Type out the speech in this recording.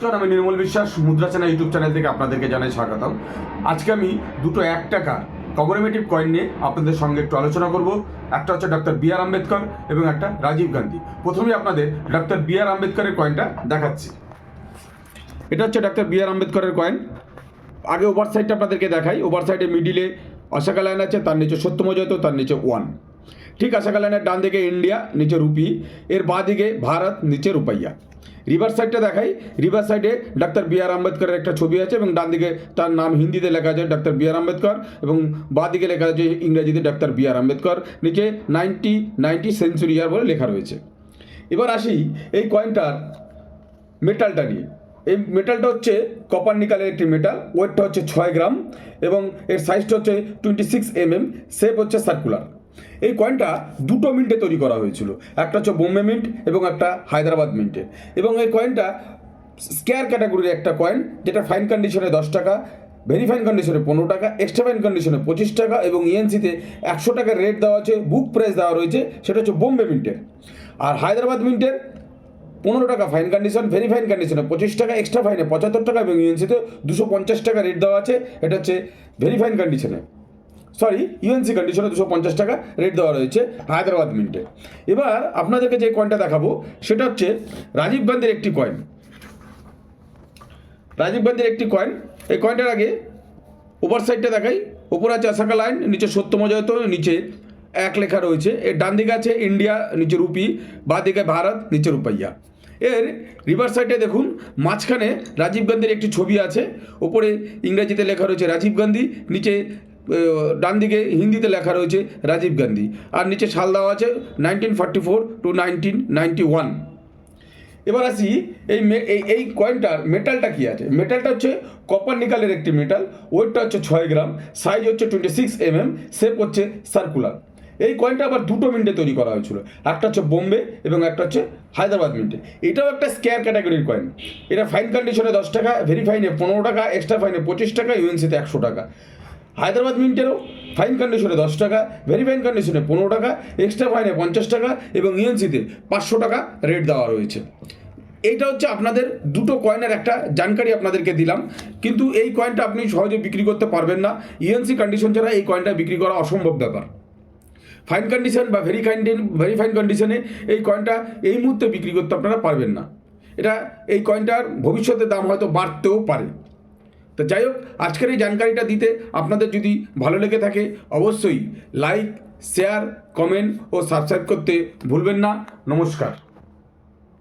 নমস্কার, আমি নির্মল বিশ্বাস, মুদ্রা চ্যানেল ইউটিউব চ্যানেল থেকে আপনাদেরকে জানাই স্বাগতম। আজকে আমি দুটো এক টাকার কমোরেমেটিভ কয়েন নিয়ে আপনাদের সঙ্গে একটু আলোচনা করব। একটা হচ্ছে ডক্টর বি আর আম্বেদকর এবং একটা রাজীব গান্ধী। প্রথমেই আপনাদের ডক্টর বি আর আম্বেদকরের কয়েনটা দেখাচ্ছি। এটা হচ্ছে ডক্টর বি আর আম্বেদকরের কয়েন আগে ওভার সাইডটা আপনাদেরকে দেখাই। ওভার সাইডে মিডিলে অশাকা লাইন আছে, তার নিচে সত্যমজয়ত তার নিচে ওয়ান ঠিক আশাকা লাইনের ডান দিকে ইন্ডিয়া, নিচে রুপি। এর বাঁ দিকে ভারত, নিচে রুপাইয়া। রিভার সাইডটা দেখাই। রিভার সাইডে ডাক্তার বি আর আম্বেদকরের একটা ছবি আছে এবং ডান দিকে তার নাম হিন্দিতে লেখা আছে ডাক্তার বি আর আম্বেদকর এবং বাঁ দিকে লেখা আছে ইংরেজিতে ডাক্তার বি আর আম্বেদকর। নিচে নাইনটি নাইনটি সেঞ্চুরি ইয়ার বলে লেখা রয়েছে। এবার আসি এই কয়েনটার মেটালটা নিয়ে। এই মেটালটা হচ্ছে কপার নিকালের একটি মেটাল ওয়েটটা হচ্ছে ছয় গ্রাম এবং এর সাইজটা হচ্ছে twenty six M M shape হচ্ছে সার্কুলার এই কয়েনটা দুটো মিন্টে তৈরি করা হয়েছিল। একটা হচ্ছে বোম্বে মিন্ট এবং একটা হায়দ্রাবাদ মিন্টে এবং এই কয়েনটা স্কেয়ার ক্যাটাগরির একটা কয়েন যেটা ফাইন কন্ডিশনে দশ টাকা ভেরি ফাইন কন্ডিশনে পনেরো টাকা এক্সট্রা ফাইন কন্ডিশনে পঁচিশ টাকা এবং ইএনসিতে একশো টাকার রেট দেওয়া আছে বুক প্রাইস দেওয়া রয়েছে, সেটা হচ্ছে বোম্বে মিন্টের আর হায়দ্রাবাদ মিন্টের পনেরো টাকা ফাইন কন্ডিশন ভেরি ফাইন কন্ডিশনে পঁচিশ টাকা এক্সট্রা ফাইনে পঁচাত্তর টাকা এবং ইউএনসিতে দুশো পঞ্চাশ টাকা রেট দেওয়া আছে, এটা হচ্ছে ভেরি ফাইন কন্ডিশনে সরি ইউএনসি কন্ডিশনে দুশো পঞ্চাশ টাকা রেট দেওয়া রয়েছে হায়দ্রাবাদ মিন্টে এবার আপনাদেরকে যে কয়েনটা দেখাবো, সেটা হচ্ছে রাজীব গান্ধীর একটি কয়েন রাজীব গান্ধীর একটি কয়েন এই কয়েনটার আগে ওভার সাইডটা দেখাই। ওপরে আছে আশাকা লাইন নিচে সত্যমজয়ত নিচে এক লেখা রয়েছে। এর ডান দিকে আছে ইন্ডিয়া নিচে রুপি, বা দিকে ভারত, নিচে রুপাইয়া। এর রিভার সাইডে দেখুন, মাঝখানে রাজীব গান্ধীর একটি ছবি আছে। ওপরে ইংরেজিতে লেখা রয়েছে রাজীব গান্ধী, নিচে ডান দিকে হিন্দিতে লেখা রয়েছে রাজীব গান্ধী। আর নিচে সাল দেওয়া আছে nineteen forty four to nineteen ninety one এবার আসি, এই এই কয়েনটার মেটালটা কী আছে? মেটালটা হচ্ছে কপার নিকালের একটি মেটাল ওয়েটটা হচ্ছে ছয় গ্রাম সাইজ হচ্ছে twenty six M M shape হচ্ছে সার্কুলার এই কয়েনটা আবার দুটো মিন্টে তৈরি করা হয়েছিল, একটা হচ্ছে বোম্বে এবং একটা হচ্ছে হায়দ্রাবাদ মিন্টে। এটাও একটা স্কেয়ার ক্যাটাগরির কয়েন এটা ফাইন কন্ডিশনে দশ টাকা ভেরিফাইনে পনেরো টাকা এক্সট্রা ফাইনে পঁচিশ টাকা ইউএনসিতে একশো টাকা। হায়দ্রাবাদ মিন্টেরও ফাইন কন্ডিশনে দশ টাকা ভেরি ফাইন কন্ডিশনে পনেরো টাকা এক্সট্রা ফাইনে পঞ্চাশ টাকা এবং ইএনসিতে পাঁচশো টাকা রেট দেওয়া রয়েছে। এইটা হচ্ছে আপনাদের দুটো কয়েনের একটা জানকারি আপনাদেরকে দিলাম। কিন্তু এই কয়েনটা আপনি সহজে বিক্রি করতে পারবেন না। ইএনসি কন্ডিশন ছাড়া এই কয়েনটা বিক্রি করা অসম্ভব ব্যাপার। ফাইন কন্ডিশন বা ভেরি কাইন্ডেন ভেরি ফাইন কন্ডিশনে এই কয়েনটা এই মুহূর্তে বিক্রি করতে আপনারা পারবেন না। এটা এই কয়েনটার ভবিষ্যতে দাম হয়তো বাড়তেও পারে। তো যাই হোক, আজকের এই জানকারিটা দিতে আপনাদের যদি ভালো লেগে থাকে, অবশ্যই লাইক শেয়ার কমেন্ট ও সাবস্ক্রাইব করতে ভুলবেন না। নমস্কার।